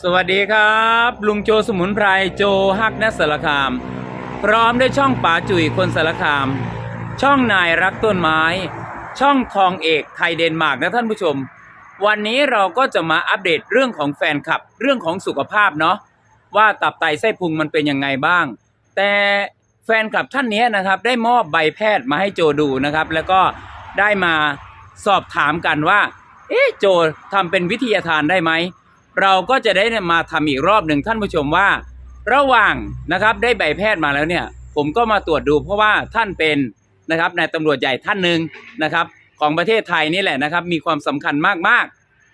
สวัสดีครับ ลุงโจสมุนไพรโจฮักนัสสารคาม พร้อมด้วยช่องป๋าจุ๋ยคนสารคาม ช่องนายรักต้นไม้ ช่องทองเอกไทยเดนมาร์กนะท่านผู้ชม วันนี้เราก็จะมาอัปเดตเรื่องของแฟนคลับ เรื่องของสุขภาพเนาะว่าตับไตไส้พุงมันเป็นยังไงบ้าง แต่แฟนคลับท่านนี้นะครับ ได้มอบใบแพทย์มาให้โจดูนะครับ แล้วก็ได้มาสอบถามกันว่า เอ๊ะโจทำเป็นวิทยาทานได้ไหม เราก็จะได้มาทำอีกรอบหนึ่งท่านผู้ชมว่า ระหว่างนะครับได้ใบแพทย์มาแล้วเนี่ยผมก็มาตรวจดูเพราะว่าท่านเป็นนะครับนายตำรวจใหญ่ท่านหนึ่งนะครับ ของประเทศไทยนี่แหละนะครับ มีความสำคัญมาก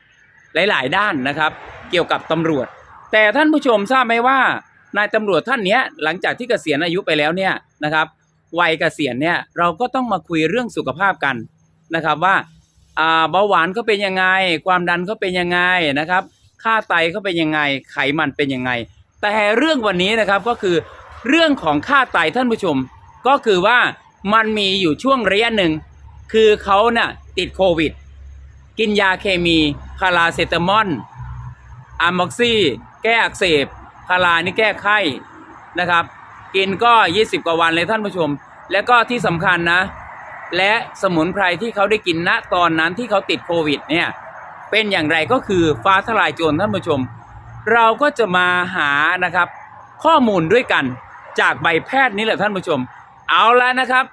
ๆ หลาย ๆ ด้านนะครับ เกี่ยวกับตำรวจ แต่ท่านผู้ชมทราบไหมว่านายตำรวจท่านเนี้ยหลังจากที่เกษียณอายุไปแล้วเนี่ยนะครับวัยเกษียณเนี่ยเราก็ต้องมาคุยเรื่องสุขภาพกันนะครับว่าเบาหวานเขาเป็นยังไง ความดันเขาเป็นยังไงนะครับ ค่าไตเขาเป็นยังไง ไขมันเป็นยังไง แต่เรื่องวันนี้นะครับก็คือเรื่องของค่าไตท่านผู้ชม ก็คือว่ามันมีอยู่ช่วงระยะหนึ่ง คือเขาน่ะติดโควิด กินยาเคมีพาราเซตามอลอะม็อกซี่แก้อักเสบพารานี่แก้ไข้นะครับ กินก็ 20 กว่าวันเลยท่านผู้ชม แล้วก็ที่สำคัญนะ และสมุนไพรที่เขาได้กินณตอนนั้นที่เขาติดโควิดเนี่ย เป็นอย่างไรก็คือฟ้าทลายโจรท่านผู้ชม เราก็จะมาหานะครับ ข้อมูลด้วยกันจากใบแพทย์นี้แหละท่านผู้ชม เอาแล้วนะครับ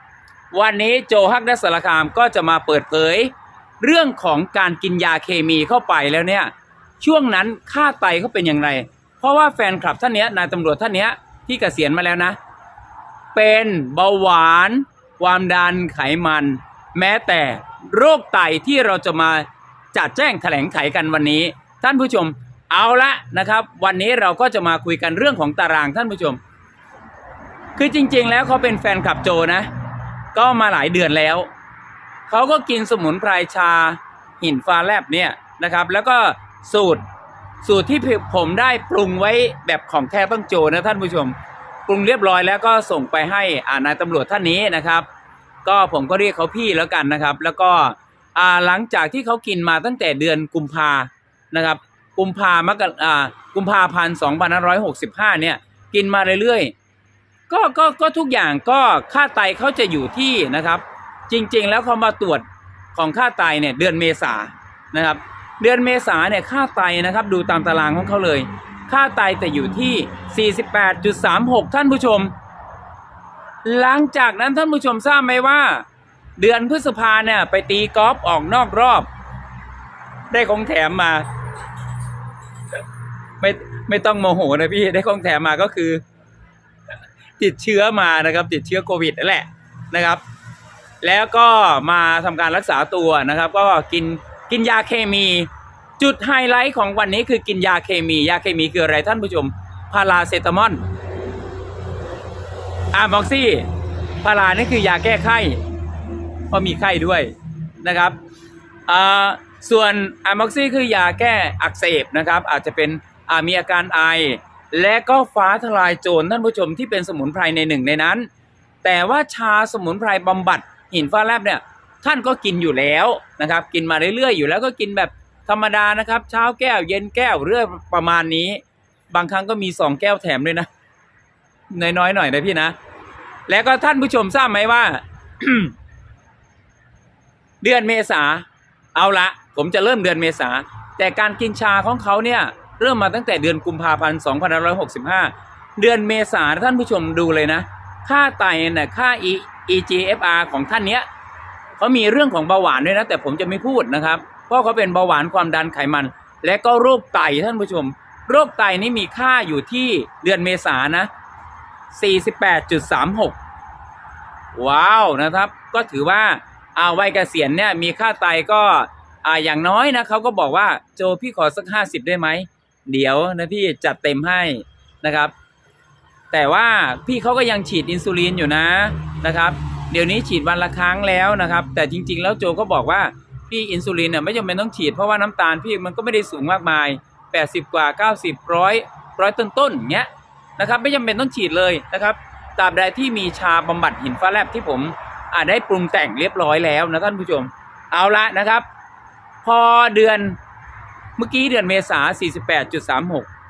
วันนี้โจฮักดัสสารคามก็จะมาเปิดเผย เรื่องของการกินยาเคมีเข้าไปแล้วเนี่ยช่วงนั้นค่าไตเขาเป็นอย่างไร เพราะว่าแฟนคลับท่านเนี้ยนายตำรวจท่านเนี้ยที่เกษียณมาแล้วนะ เป็นเบาหวาน ความดันไขมัน แม้แต่โรคไตที่เราจะมา จัดแจ้งแถลงไขกันวันนี้ ท่านผู้ชมเอาละนะครับ วันนี้เราก็จะมาคุยกันเรื่องของตารางท่านผู้ชม คือจริง ๆ แล้วเขาเป็นแฟนคลับโจนะ ก็มาหลายเดือนแล้วเขาก็กินสมุนไพรชาหินฟ้าแลบเนี่ยนะครับ แล้วก็สูตรสูตรที่ผมได้ปรุงไว้แบบของแท้ต้องโจนะท่านผู้ชม ปรุงเรียบร้อยแล้วก็ส่งไปให้อ่านายตำรวจท่านนี้นะครับ ก็ผมก็เรียกเขาพี่แล้วกันนะครับ แล้วก็ อ่าหลังจากที่เขากินมาตั้งแต่เดือนกุมภานะครับกุมภามกราอ่ากุมภาพันธ์สองพันร้อยหกสิบห้าเนี่ยกินมาเรื่อยๆก็ก็ก็ทุกอย่างก็ค่าไตเขาจะอยู่ที่นะครับ จริงๆแล้วเขามาตรวจของค่าไตเนี่ยเดือนเมษานะครับเดือนเมษาเนี่ยค่าไตนะครับดูตามตารางของเขาเลย ค่าไตแต่อยู่ที่ 48.36 ท่านผู้ชม หลังจากนั้นท่านผู้ชมทราบไหมว่า เดือนพฤษภาเนี่ย ไปตีกอล์ฟออกนอกรอบ ได้ของแถมมา ไม่ไม่ต้องโมโหนะพี่ได้ของแถมมาก็คือ ติดเชื้อมานะครับ ติดเชื้อโควิดนั่นแหละนะครับ แล้วก็มาทำการรักษาตัวนะครับ ก็กินกินยาเคมี จุดไฮไลท์ของวันนี้คือกินยาเคมี ยาเคมีคืออะไรท่านผู้ชมพาราเซตามอลอาร์มอกซี่พารานี่คือยาแก้ไข้ เพราะมีไข้ด้วยนะครับส่วนอาร์มอกซี่คือยาแก้อักเสบนะครับ อาจจะเป็นมีอาการไอ และก็ฟ้าทลายโจรท่านผู้ชมที่เป็นสมุนไพรในหนึ่งในนั้น แต่ว่าชาสมุนไพรบำบัดหินฟ้าแลบเนี่ยท่านก็กินอยู่แล้วนะครับ กินมาเรื่อยๆอยู่แล้วก็กินแบบธรรมดานะครับ เช้าแก้วเย็นแก้วเรื่อยประมาณนี้ บางครั้งก็มีสองแก้วแถมด้วยนะน้อยๆหน่อยนะพี่นะ แล้วก็ท่านผู้ชมทราบไหมว่า เดือนเมษาเอาละผมจะเริ่มเดือนเมษาแต่การกินชาของเขาเนี่ยเริ่มมาตั้งแต่เดือนกุมภาพันธ์2565 เดือนเมษาท่านผู้ชมดูเลยนะ ค่าไตเนี่ยค่า E EGFR ของท่านเนี้ยเขามีเรื่องของเบาหวานด้วยนะ แต่ผมจะไม่พูดนะครับ เพราะเขาเป็นเบาหวานความดันไขมัน และก็โรคไตท่านผู้ชม โรคไตนี่มีค่าอยู่ที่เดือนเมษานะ 48.36 ว้าวนะครับ ก็ถือว่า อาวัยเกษียณเนี่ยมีค่าไตก็อ่าอย่างน้อยนะเขาก็บอกว่าโจพี่ขอสัก50ได้ไหมเดี๋ยวนะพี่จัดเต็มให้นะครับ แต่ว่าพี่เขาก็ยังฉีดอินซูลินอยู่นะนะครับ เดี๋ยวนี้ฉีดวันละครั้งแล้วนะครับ แต่จริง ๆ แล้วโจก็บอกว่าพี่อินซูลินเนี่ยไม่จำเป็นต้องฉีดเพราะว่าน้ำตาลพี่มันก็ไม่ได้สูงมากมาย 80 กว่า 90ร้อยร้อยต้นๆเงี้ยนะครับ ไม่จำเป็นต้องฉีดเลยนะครับตราบใดที่มีชาบำบัดหินฟ้าแลบที่ผม อ่าได้ปรุงแต่งเรียบร้อยแล้วนะท่านผู้ชม เอาละนะครับ พอเดือนเมื่อกี้เดือนเมษา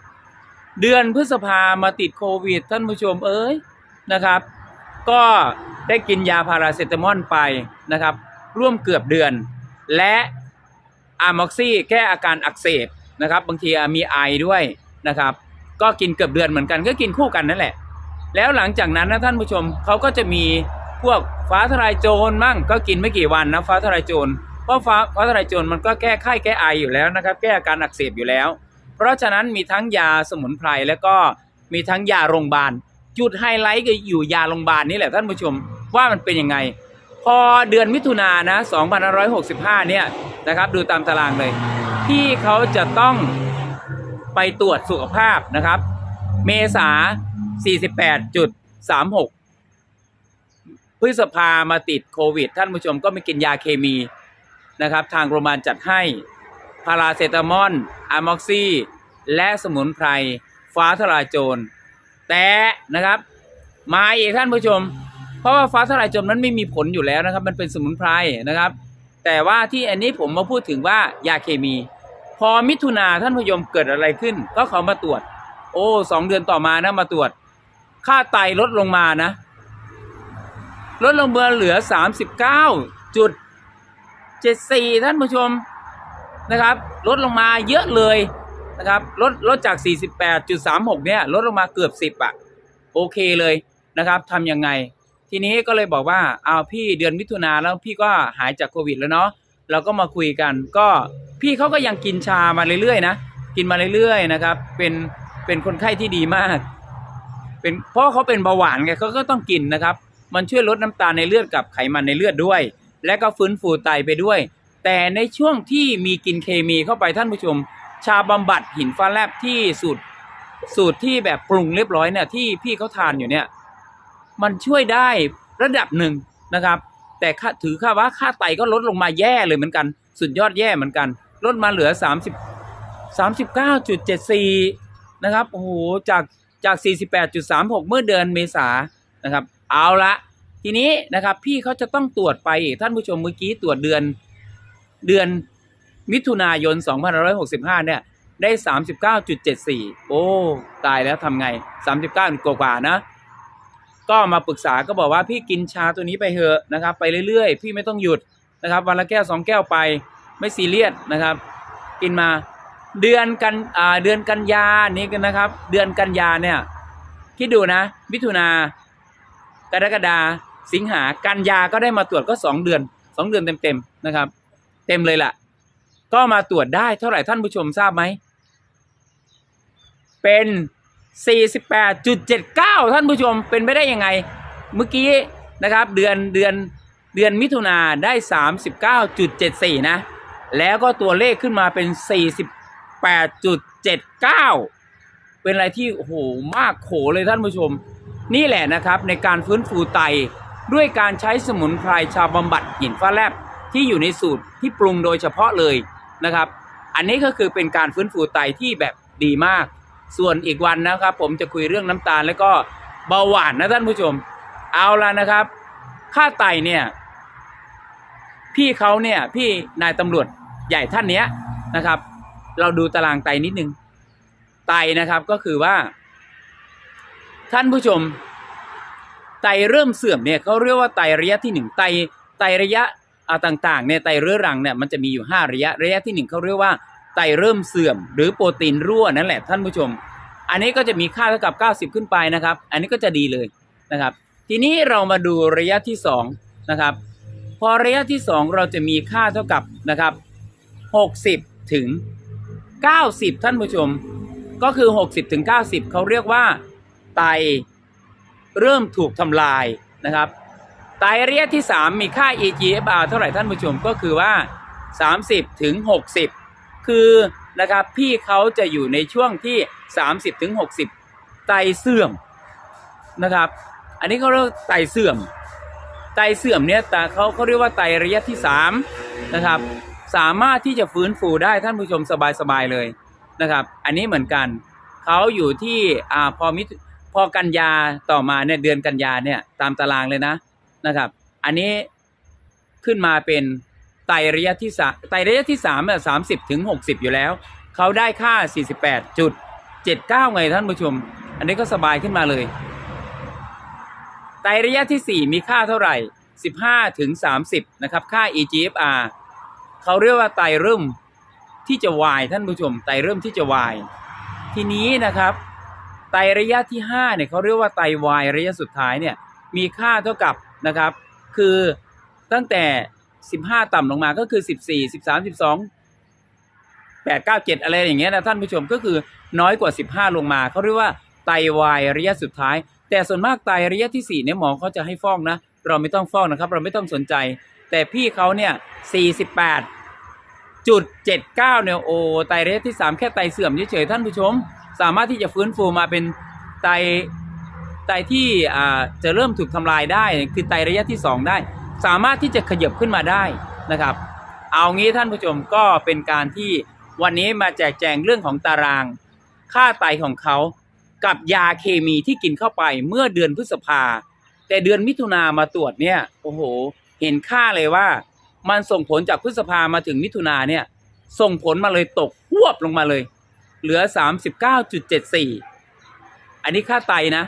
48.36 เดือนพฤษภามาติดโควิด ท่านผู้ชมเอ้ยนะครับ ก็ได้กินยาพาราเซตามอลไปนะครับ ร่วมเกือบเดือน และอะม็อกซี่แก้อาการอักเสบนะครับ บางทีมีไอด้วยนะครับ ก็กินเกือบเดือนเหมือนกันก็กินคู่กันนั่นแหละ แล้วหลังจากนั้นนะท่านผู้ชมเขาก็จะมี พวกฟ้าทลายโจรมั่งก็กินไม่กี่วันนะฟ้าทลายโจรเพราะฟ้าฟ้าทลายโจรมันก็แก้ไข้แก้ไออยู่แล้วนะครับ แก้อาการอักเสบอยู่แล้ว เพราะฉะนั้นมีทั้งยาสมุนไพรแล้วก็มีทั้งยาโรงพยาบาล จุดไฮไลท์ก็อยู่ยาโรงพยาบาลนี่แหละท่านผู้ชมว่ามันเป็นยังไง พอเดือนมิถุนายนนะ2565 เนี่ยนะครับ ดูตามตารางเลย ที่เขาจะต้องไปตรวจสุขภาพนะครับ เมษา48.36 พฤษภามาติดโควิด ท่านผู้ชมก็ไม่กินยาเคมีนะครับ ทางโรงพยาบาลจัดให้พาราเซตามอลอะม็อกซี่และสมุนไพรฟ้าทลายโจร แต่นะครับ มาอีกท่านผู้ชม เพราะว่าฟ้าทลายโจรนั้นไม่มีผลอยู่แล้วนะครับ มันเป็นสมุนไพรนะครับ แต่ว่าที่อันนี้ผมมาพูดถึงว่ายาเคมี พอมิถุนาท่านผู้ชมเกิดอะไรขึ้น ก็เขามาตรวจ โอ้สองเดือนต่อมานะมาตรวจ ค่าไตลดลงมานะ ลดลงมาเหลือ 39จุด74 ท่านผู้ชมนะครับ ลดลงมาเยอะเลยนะครับ ลดลดจาก 48.36 เนี่ย ลดลงมาเกือบ 10อะโอเคเลยนะครับทำยังไง ทีนี้ก็เลยบอกว่าเอาพี่เดือนมิถุนาแล้วพี่ก็หายจากโควิดแล้วเนาะเราก็มาคุยกัน ก็พี่เขาก็ยังกินชามาเรื่อยๆนะกินมาเรื่อยๆนะครับ เป็นเป็นคนไข้ที่ดีมาก เป็นเพราะเขาเป็นเบาหวานไงเขาก็ต้องกินนะครับ มันช่วยลดน้ำตาลในเลือดกับไขมันในเลือดด้วย และก็ฟื้นฟูไตไปด้วย แต่ในช่วงที่มีกินเคมีเข้าไปท่านผู้ชม ชาบำบัดหินฟ้าแลบที่สูตรสูตรที่แบบปรุงเรียบร้อยเนี่ยที่พี่เขาทานอยู่เนี่ยมันช่วยได้ระดับหนึ่งนะครับ แต่ถือค่าว่าค่าไตก็ลดลงมาแย่เลยเหมือนกัน สุดยอดแย่เหมือนกัน ลดมาเหลือ 30 39.74 นะครับโอ้โหจากจาก 48.36 เมื่อเดือนเมษานะครับ เอาละทีนี้นะครับพี่เขาจะต้องตรวจไปท่านผู้ชมเมื่อกี้ตรวจเดือนเดือนมิถุนายน 2565 เนี่ย ได้ 39.74 โอ้ ตายแล้วทำไง 39กว่าๆนะ ก็มาปรึกษาก็บอกว่าพี่กินชาตัวนี้ไปเถอะนะครับ ไปเรื่อยๆ พี่ไม่ต้องหยุดนะครับ วันละแก้วสองแก้วไปไม่ซีเรียสนะครับ กินมาเดือนกันอ่าเดือนกันยานี่กันนะครับ เดือนกันยาเนี่ย คิดดูนะมิถุนา กรกฎาสิงหากันยาก็ได้มาตรวจก็สองเดือนสองเดือนเต็มๆนะครับ เต็มเลยล่ะ ก็มาตรวจได้เท่าไหร่ท่านผู้ชมทราบไหม เป็น 48.79 ท่านผู้ชมเป็นไปได้ยังไง เมื่อกี้นะครับเดือนเดือนเดือนมิถุนาได้ 39.74 นะ แล้วก็ตัวเลขขึ้นมาเป็น 48.79 เป็นอะไรที่โหมากโขเลยท่านผู้ชม นี่แหละนะครับในการฟื้นฟูไตด้วยการใช้สมุนไพรชาวบำบัดหินฟ้าแลบที่อยู่ในสูตรที่ปรุงโดยเฉพาะเลยนะครับ อันนี้ก็คือเป็นการฟื้นฟูไตที่แบบดีมาก ส่วนอีกวันนะครับ ผมจะคุยเรื่องน้ำตาล แล้วก็เบาหวานนะท่านผู้ชม เอาละนะครับ ค่าไตเนี่ย พี่เขาเนี่ยพี่นายตำรวจใหญ่ท่านเนี้ยนะครับ เราดูตารางไตนิดนึงไตนะครับก็คือว่า ท่านผู้ชม ไตเริ่มเสื่อมเนี่ยเขาเรียกว่าไตระยะที่หนึ่งไตไตระยะอ่าต่างๆเนี่ยไตเรื้อรังเนี่ยมันจะมีอยู่ห้าระยะ ระยะที่หนึ่งเขาเรียกว่าไตเริ่มเสื่อม หรือโปรตีนรั่วนั่นแหละท่านผู้ชม อันนี้ก็จะมีค่าเท่ากับ 90 ขึ้นไปนะครับ อันนี้ก็จะดีเลยนะครับ ทีนี้เรามาดูระยะที่สองนะครับ พอระยะที่สองเราจะมีค่าเท่ากับนะครับ60ถึง90 ท่านผู้ชม ก็คือ 60ถึง90เขาเรียกว่า ไตเริ่มถูกทำลายนะครับ ไตระยะที่ 3 มีค่า EGFR เท่าไหร่ท่านผู้ชมก็คือว่า 30ถึง60 คือนะครับพี่เขาจะอยู่ในช่วงที่ 30ถึง60 ไตเสื่อมนะครับ อันนี้เขาเรียกไตเสื่อม ไตเสื่อมเนี่ยแต่เขาเขาเรียกว่าไตระยะที่ 3 นะครับ สามารถที่จะฟื้นฟูได้ท่านผู้ชมสบายๆเลยนะครับ อันนี้เหมือนกันเขาอยู่ที่อ่าพอมิ พอกันยาต่อมาเนี่ยเดือนกันยาเนี่ยตามตารางเลยนะนะครับ อันนี้ขึ้นมาเป็นไตระยะที่สามไตระยะที่สามเนี่ยสามสิบถึงหกสิบอยู่แล้ว เขาได้ค่า48จุดเจ็ดเก้าไงท่านผู้ชม อันนี้ก็สบายขึ้นมาเลย ไตระยะที่4มีค่าเท่าไหร่15ถึง30นะครับ ค่า EGFR เขาเรียกว่าไตเริ่มที่จะวายท่านผู้ชม ไตเริ่มที่จะวาย ทีนี้นะครับ ไตระยะที่5เนี่ยเขาเรียกว่าไตวายระยะสุดท้ายเนี่ยมีค่าเท่ากับนะครับ คือตั้งแต่ 15 ต่ำลงมาก็คือ 14 13 12 8 9 7 อะไรอย่างเงี้ยนะท่านผู้ชมก็คือน้อยกว่า 15 ลงมาเขาเรียกว่าไตวายระยะสุดท้าย แต่ส่วนมากไตระยะที่4เนี่ยหมอเขาจะให้ฟอกนะ เราไม่ต้องฟอกนะครับ เราไม่ต้องสนใจ แต่พี่เขาเนี่ย 48จุด79เนี่ยโอไตระยะที่ 3 แค่ไตเสื่อมเฉยๆท่านผู้ชม สามารถที่จะฟื้นฟูมาเป็นไตไตที่จะเริ่มถูกทำลายได้ คือไตระยะที่ 2 ได้ สามารถที่จะขยับขึ้นมาได้นะครับ เอางี้ท่านผู้ชมก็เป็นการที่วันนี้มาแจกแจงเรื่องของตาราง ค่าไตของเขากับยาเคมีที่กินเข้าไปเมื่อเดือนพฤษภา แต่เดือนมิถุนามาตรวจเนี่ยโอ้โห เห็นค่าเลยว่า มันส่งผลจากพฤษภามาถึงมิถุนาเนี่ยส่งผลมาเลยตกหวบลงมาเลย เหลือ 39.74 อันนี้ค่าไตนะ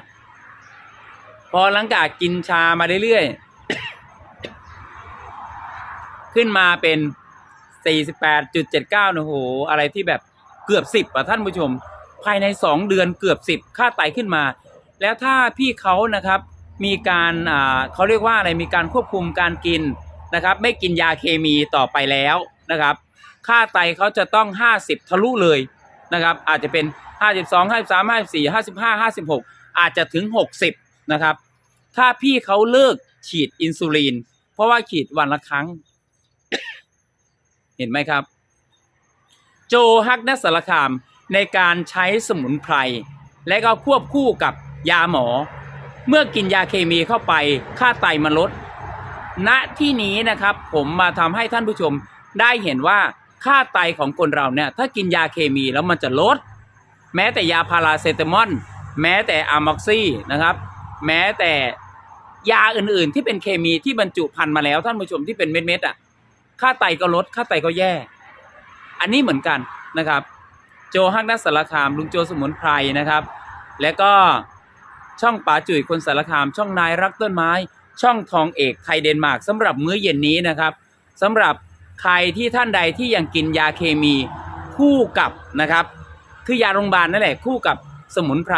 พอหลังจากกินชามาเรื่อยๆ ขึ้นมาเป็น 48.79นะโห อะไรที่แบบเกือบ 10อะท่านผู้ชม ภายใน 2 เดือนเกือบ 10 ค่าไตขึ้นมา แล้วถ้าพี่เขานะครับมีการอ่าเขาเรียกว่าอะไรมีการควบคุมการกินนะครับ ไม่กินยาเคมีต่อไปแล้วนะครับ ค่าไตเขาจะต้อง 50 ทะลุเลย นะครับอาจจะเป็น 52 53 54 55 56 อาจจะถึง 60 นะครับ ถ้าพี่เขาเลิกฉีดอินซูลินเพราะว่าฉีดวันละครั้ง เห็นไหมครับ โจฮักนัสสารคามในการใช้สมุนไพร และก็ควบคู่กับยาหมอ เมื่อกินยาเคมีเข้าไปค่าไตมันลดณที่นี้นะครับ ผมมาทำให้ท่านผู้ชมได้เห็นว่า ค่าไตของคนเราเนี่ยถ้ากินยาเคมีแล้วมันจะลด แม้แต่ยาพาราเซตามอลแม้แต่อะม็อกซี่นะครับ แม้แต่ยาอื่นๆ ที่เป็นเคมีที่บรรจุพันมาแล้วท่านผู้ชมที่เป็นเม็ดๆอะค่าไตก็ลด ค่าไตก็แย่ อันนี้เหมือนกันนะครับ โจฮักนัสสารคามลุงโจสมุนไพรนะครับ แล้วก็ช่องป๋าจุ๋ยคนสารคาม ช่องนายรักต้นไม้ ช่องทองเอกไทยเดนมาร์กสำหรับมื้อเย็นนี้นะครับสำหรับ ใครที่ท่านใดที่ยังกินยาเคมีคู่กับนะครับ คือยาโรงพยาบาลนั่นแหละคู่กับสมุนไพร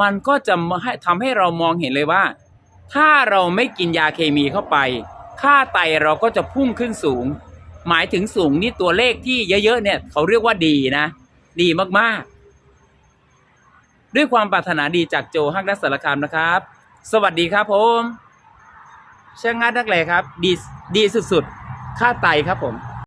มันก็จะให้ทำให้เรามองเห็นเลยว่า ถ้าเราไม่กินยาเคมีเข้าไป ค่าไตเราก็จะพุ่งขึ้นสูง หมายถึงสูงนี่ตัวเลขที่เยอะๆเนี่ยเขาเรียกว่าดีนะ ดีมากๆ ด้วยความปรารถนาดีจากโจฮักดัสสารคามนะครับ สวัสดีครับผมช่างงานนักแหล่ครับ ดีดีสุดๆ ค่าไตครับผม